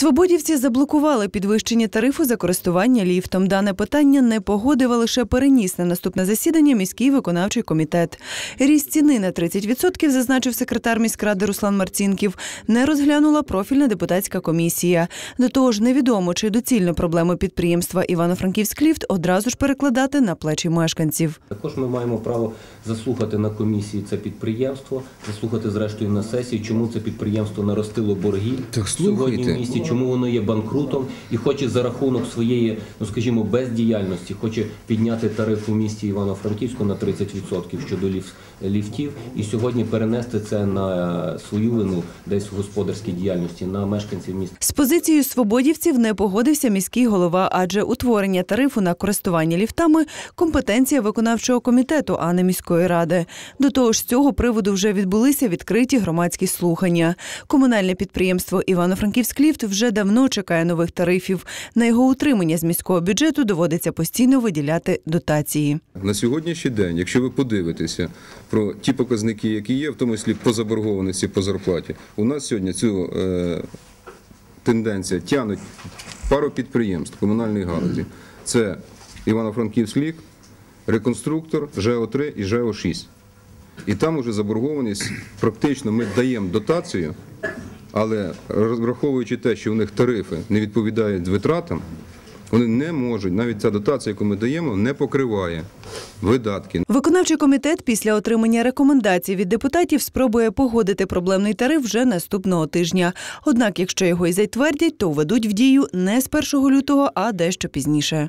Свободівці заблокували підвищення тарифу за користування ліфтом. Дане питання не погодив, а лише переніс на наступне засідання міський виконавчий комітет. Ріст ціни на 30%, зазначив секретар міськради Руслан Марцінків, не розглянула профільна депутатська комісія. До того ж, невідомо, чи доцільно проблеми підприємства Івано-Франківськ ліфт одразу ж перекладати на плечі мешканців. Також ми маємо право заслухати на комісії це підприємство, заслухати зрештою на сесії, чому це підприємство наростило борги Так сьогодні слухайте. в місті, чому воно є банкрутом і хоче за рахунок своєї, ну скажімо, бездіяльності, хоче підняти тариф у місті Івано-Франківську на 30% щодо ліф- ліфтів, і сьогодні перенести це на свою вину десь в господарській діяльності на мешканців міста. З позицією свободівців не погодився міський голова, адже утворення тарифу на користування ліфтами компетенція виконавчого комітету, а не міської ради. До того ж, з цього приводу вже відбулися відкриті громадські слухання. Комунальне підприємство Івано-Франківськ ліфт вже давно чекає нових тарифів. На його утримання з міського бюджету доводиться постійно виділяти дотації. На сьогоднішній день, якщо ви подивитеся про ті показники, які є, в тому числі по заборгованості по зарплаті, у нас сьогодні цю е, тенденція тягнуть пару підприємств комунальної галузі. Це Івано-Франківськ лік, реконструктор, ЖЕО-3 і ЖЕО-6. І там уже заборгованість практично ми даємо дотацію, але враховуючи те, що в них тарифи не відповідають витратам, вони не можуть, навіть ця дотація, яку ми даємо, не покриває видатки. Виконавчий комітет після отримання рекомендацій від депутатів спробує погодити проблемний тариф вже наступного тижня. Однак, якщо його й затвердять, то введуть в дію не з 1 лютого, а дещо пізніше.